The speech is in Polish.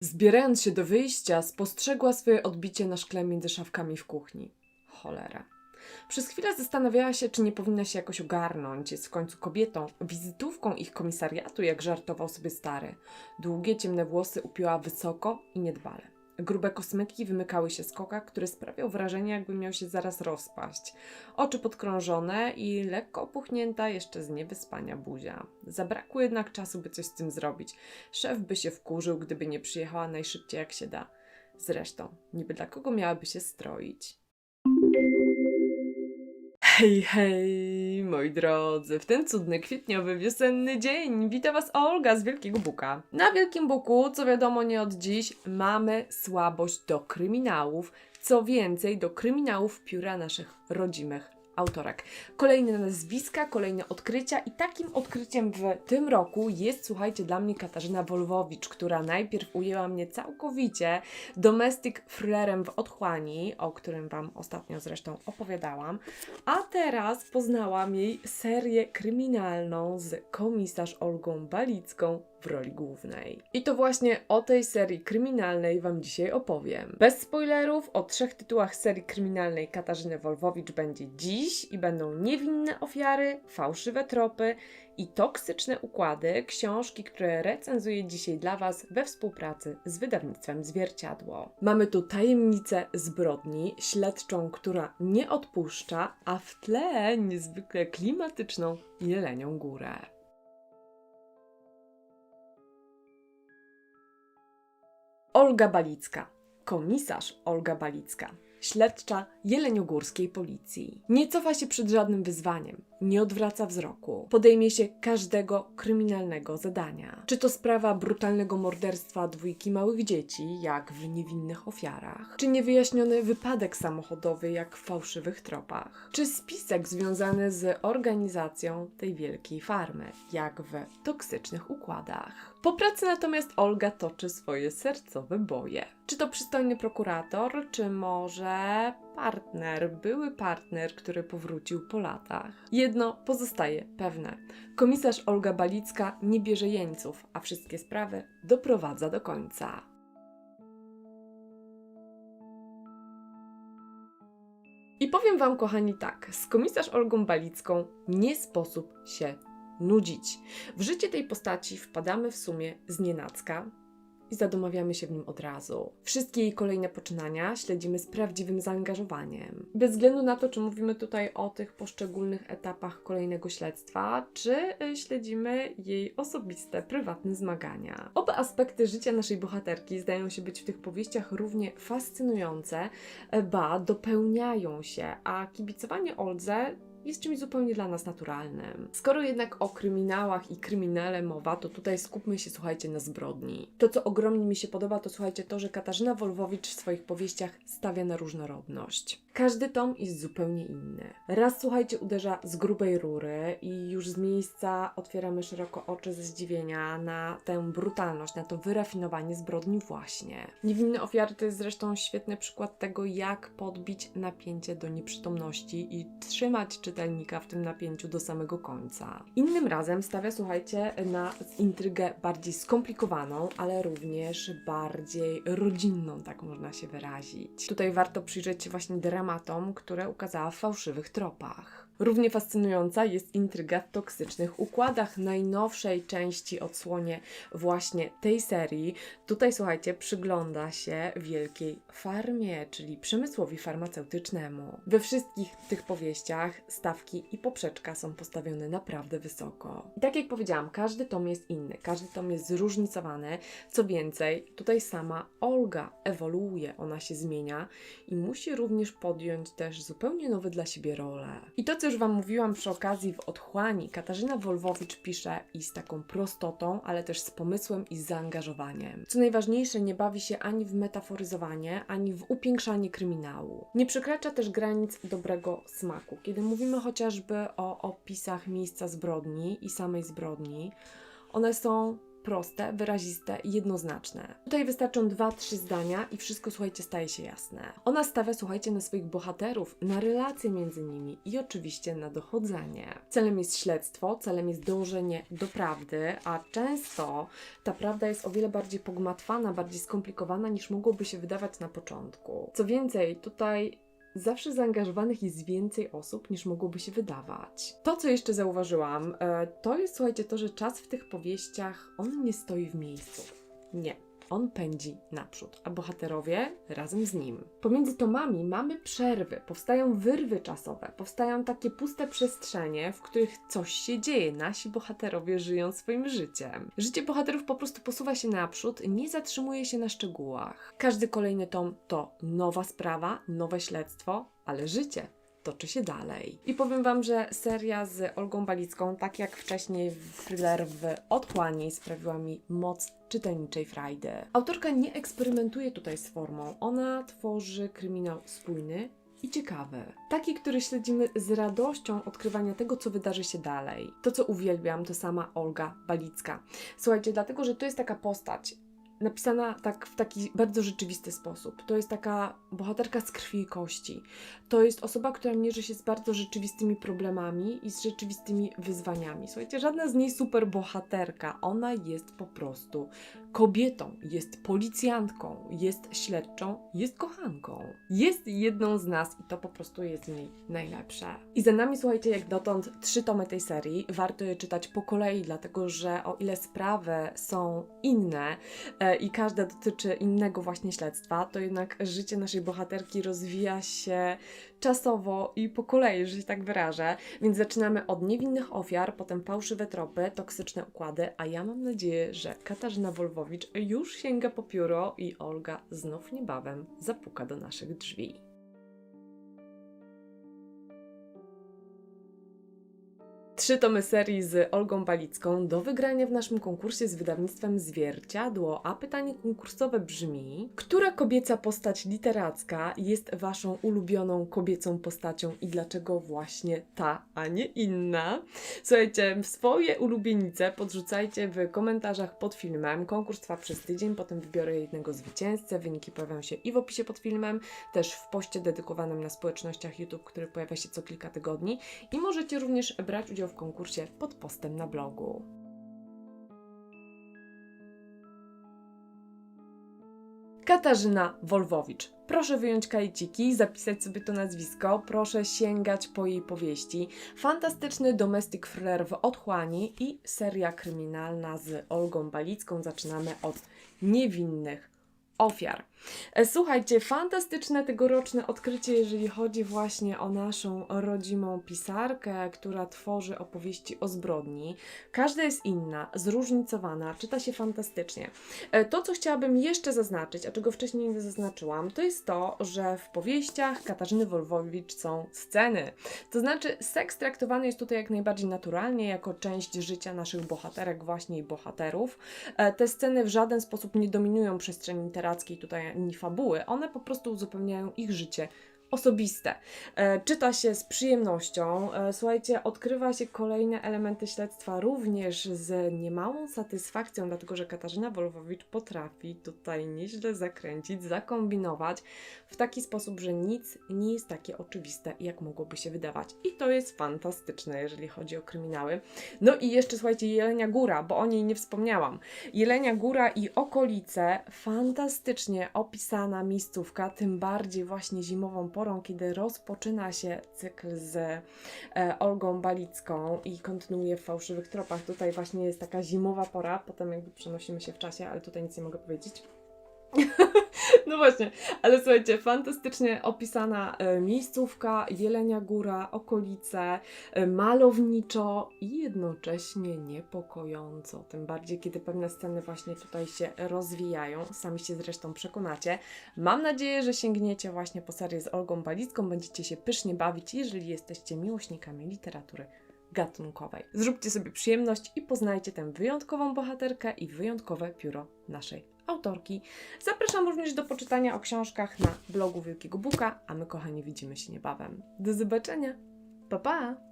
Zbierając się do wyjścia, spostrzegła swoje odbicie na szkle między szafkami w kuchni. Cholera. Przez chwilę zastanawiała się, czy nie powinna się jakoś ogarnąć. Jest w końcu kobietą, wizytówką ich komisariatu, jak żartował sobie stary. Długie, ciemne włosy upiła wysoko i niedbale. Grube kosmyki wymykały się z koka, który sprawiał wrażenie, jakby miał się zaraz rozpaść. Oczy podkrążone i lekko opuchnięta jeszcze z niewyspania buzia. Zabrakło jednak czasu, by coś z tym zrobić. Szef by się wkurzył, gdyby nie przyjechała najszybciej jak się da. Zresztą, niby dla kogo miałaby się stroić? Hej, hej, moi drodzy, w ten cudny, kwietniowy, wiosenny dzień wita Was Olga z Wielkiego Buka. Na Wielkim Buku, co wiadomo nie od dziś, mamy słabość do kryminałów, co więcej, do kryminałów pióra naszych rodzimych autorek. Kolejne nazwiska, kolejne odkrycia i takim odkryciem w tym roku jest, słuchajcie, dla mnie Katarzyna Wolwowicz, która najpierw ujęła mnie całkowicie domestic thrillerem w otchłani, o którym Wam ostatnio zresztą opowiadałam, a teraz poznałam jej serię kryminalną z komisarz Olgą Balicką w roli głównej. I to właśnie o tej serii kryminalnej Wam dzisiaj opowiem. Bez spoilerów, o trzech tytułach serii kryminalnej Katarzyny Wolwowicz będzie dziś i będą niewinne ofiary, fałszywe tropy i toksyczne układy, książki, które recenzuję dzisiaj dla Was we współpracy z wydawnictwem Zwierciadło. Mamy tu tajemnicę zbrodni, śledczą, która nie odpuszcza, a w tle niezwykle klimatyczną Jelenią Górę. Olga Balicka. Komisarz Olga Balicka. Śledcza jeleniogórskiej policji. Nie cofa się przed żadnym wyzwaniem, nie odwraca wzroku. Podejmie się każdego kryminalnego zadania. Czy to sprawa brutalnego morderstwa dwójki małych dzieci, jak w niewinnych ofiarach, czy niewyjaśniony wypadek samochodowy, jak w fałszywych tropach, czy spisek związany z organizacją tej wielkiej farmy, jak w toksycznych układach. Po pracy natomiast Olga toczy swoje sercowe boje. Czy to przystojny prokurator, czy może partner, były partner, który powrócił po latach. Jedno pozostaje pewne. Komisarz Olga Balicka nie bierze jeńców, a wszystkie sprawy doprowadza do końca. I powiem Wam, kochani, tak, z komisarz Olgą Balicką nie sposób się nudzić. W życie tej postaci wpadamy w sumie z nienacka i zadomawiamy się w nim od razu. Wszystkie jej kolejne poczynania śledzimy z prawdziwym zaangażowaniem. Bez względu na to, czy mówimy tutaj o tych poszczególnych etapach kolejnego śledztwa, czy y, śledzimy jej osobiste, prywatne zmagania. Oba aspekty życia naszej bohaterki zdają się być w tych powieściach równie fascynujące, e, ba, dopełniają się, a kibicowanie Oldze jest czymś zupełnie dla nas naturalnym. Skoro jednak o kryminałach i kryminale mowa, to tutaj skupmy się, słuchajcie, na zbrodni. To, co ogromnie mi się podoba, to słuchajcie, to, że Katarzyna Wolwowicz w swoich powieściach stawia na różnorodność. Każdy tom jest zupełnie inny. Raz, słuchajcie, uderza z grubej rury i już z miejsca otwieramy szeroko oczy ze zdziwienia na tę brutalność, na to wyrafinowanie zbrodni właśnie. Niewinne ofiary to jest zresztą świetny przykład tego, jak podbić napięcie do nieprzytomności i trzymać czytelnika w tym napięciu do samego końca. Innym razem stawia, słuchajcie, na intrygę bardziej skomplikowaną, ale również bardziej rodzinną, tak można się wyrazić. Tutaj warto przyjrzeć się właśnie które ukazała w fałszywych tropach. Równie fascynująca jest intryga w toksycznych układach najnowszej części odsłonie właśnie tej serii. Tutaj, słuchajcie, przygląda się wielkiej farmie, czyli przemysłowi farmaceutycznemu. We wszystkich tych powieściach stawki i poprzeczka są postawione naprawdę wysoko. I tak jak powiedziałam, każdy tom jest inny, każdy tom jest zróżnicowany. Co więcej, tutaj sama Olga ewoluuje, ona się zmienia i musi również podjąć też zupełnie nowe dla siebie role. I to, co już Wam mówiłam przy okazji w Otchłani, Katarzyna Wolwowicz pisze i z taką prostotą, ale też z pomysłem i z zaangażowaniem. Co najważniejsze, nie bawi się ani w metaforyzowanie, ani w upiększanie kryminału. Nie przekracza też granic dobrego smaku. Kiedy mówimy chociażby o opisach miejsca zbrodni i samej zbrodni, one są proste, wyraziste i jednoznaczne. Tutaj wystarczą dwa, trzy zdania i wszystko, słuchajcie, staje się jasne. Ona stawia, słuchajcie, na swoich bohaterów, na relacje między nimi i oczywiście na dochodzenie. Celem jest śledztwo, celem jest dążenie do prawdy, a często ta prawda jest o wiele bardziej pogmatwana, bardziej skomplikowana niż mogłoby się wydawać na początku. Co więcej, tutaj zawsze zaangażowanych jest więcej osób niż mogłoby się wydawać. To, co jeszcze zauważyłam, e, to jest, słuchajcie, to, że czas w tych powieściach, on nie stoi w miejscu. Nie. On pędzi naprzód, a bohaterowie razem z nim. Pomiędzy tomami mamy przerwy, powstają wyrwy czasowe, powstają takie puste przestrzenie, w których coś się dzieje. Nasi bohaterowie żyją swoim życiem. Życie bohaterów po prostu posuwa się naprzód, nie zatrzymuje się na szczegółach. Każdy kolejny tom to nowa sprawa, nowe śledztwo, ale życie toczy się dalej. I powiem Wam, że seria z Olgą Balicką, tak jak wcześniej thriller w Otchłani, sprawiła mi moc czytelniczej frajdy. Autorka nie eksperymentuje tutaj z formą, ona tworzy kryminał spójny, i ciekawy. Taki, który śledzimy z radością odkrywania tego, co wydarzy się dalej. To, co uwielbiam, to sama Olga Balicka. Słuchajcie, dlatego, że to jest taka postać, napisana tak w taki bardzo rzeczywisty sposób. To jest taka bohaterka z krwi i kości. To jest osoba, która mierzy się z bardzo rzeczywistymi problemami i z rzeczywistymi wyzwaniami. Słuchajcie, żadna z niej super bohaterka. Ona jest po prostu kobietą, jest policjantką, jest śledczą, jest kochanką. Jest jedną z nas i to po prostu jest w niej najlepsze. I za nami, słuchajcie, jak dotąd trzy tomy tej serii. Warto je czytać po kolei, dlatego że o ile sprawy są inne, e, i każda dotyczy innego właśnie śledztwa, to jednak życie naszej bohaterki rozwija się czasowo i po kolei, że się tak wyrażę. Więc zaczynamy od niewinnych ofiar, potem fałszywe tropy, toksyczne układy, a ja mam nadzieję, że Katarzyna Wolwowicz już sięga po pióro i Olga znów niebawem zapuka do naszych drzwi. Trzy tomy serii z Olgą Balicką do wygrania w naszym konkursie z wydawnictwem Zwierciadło, a pytanie konkursowe brzmi: Która kobieca postać literacka jest Waszą ulubioną kobiecą postacią i dlaczego właśnie ta, a nie inna? Słuchajcie, swoje ulubienice podrzucajcie w komentarzach pod filmem. Konkurs trwa przez tydzień, potem wybiorę jednego zwycięzcę. Wyniki pojawią się i w opisie pod filmem, też w poście dedykowanym na społecznościach YouTube, który pojawia się co kilka tygodni. I możecie również brać udział w konkursie pod postem na blogu. Katarzyna Wolwowicz. Proszę wyjąć kajciki, zapisać sobie to nazwisko, proszę sięgać po jej powieści. Fantastyczny domestic thriller w otchłani i seria kryminalna z Olgą Balicką. Zaczynamy od niewinnych ofiar. E, Słuchajcie, fantastyczne tegoroczne odkrycie, jeżeli chodzi właśnie o naszą rodzimą pisarkę, która tworzy opowieści o zbrodni. Każda jest inna, zróżnicowana, czyta się fantastycznie. E, To, co chciałabym jeszcze zaznaczyć, a czego wcześniej nie zaznaczyłam, to jest to, że w powieściach Katarzyny Wolwowicz są sceny. To znaczy, seks traktowany jest tutaj jak najbardziej naturalnie, jako część życia naszych bohaterek, właśnie i bohaterów. E, Te sceny w żaden sposób nie dominują przestrzeni literackiej tutaj ani fabuły, one po prostu uzupełniają ich życie osobiste. E, czyta się z przyjemnością. E, słuchajcie, odkrywa się kolejne elementy śledztwa również z niemałą satysfakcją, dlatego że Katarzyna Wolwowicz potrafi tutaj nieźle zakręcić, zakombinować w taki sposób, że nic nie jest takie oczywiste, jak mogłoby się wydawać. I to jest fantastyczne, jeżeli chodzi o kryminały. No i jeszcze słuchajcie, Jelenia Góra, bo o niej nie wspomniałam. Jelenia Góra i okolice, fantastycznie opisana miejscówka, tym bardziej właśnie zimową porą, kiedy rozpoczyna się cykl z e, Olgą Balicką i kontynuuje w fałszywych tropach. Tutaj właśnie jest taka zimowa pora, potem jakby przenosimy się w czasie, ale tutaj nic nie mogę powiedzieć. No właśnie, ale słuchajcie, fantastycznie opisana e, miejscówka, Jelenia Góra, okolice, e, malowniczo i jednocześnie niepokojąco. Tym bardziej, kiedy pewne sceny właśnie tutaj się rozwijają. Sami się zresztą przekonacie. Mam nadzieję, że sięgniecie właśnie po serię z Olgą Balicką, będziecie się pysznie bawić, jeżeli jesteście miłośnikami literatury gatunkowej. Zróbcie sobie przyjemność i poznajcie tę wyjątkową bohaterkę i wyjątkowe pióro naszej autorki. Zapraszam również do poczytania o książkach na blogu Wielkiego Buka, a my kochani widzimy się niebawem. Do zobaczenia. Pa pa!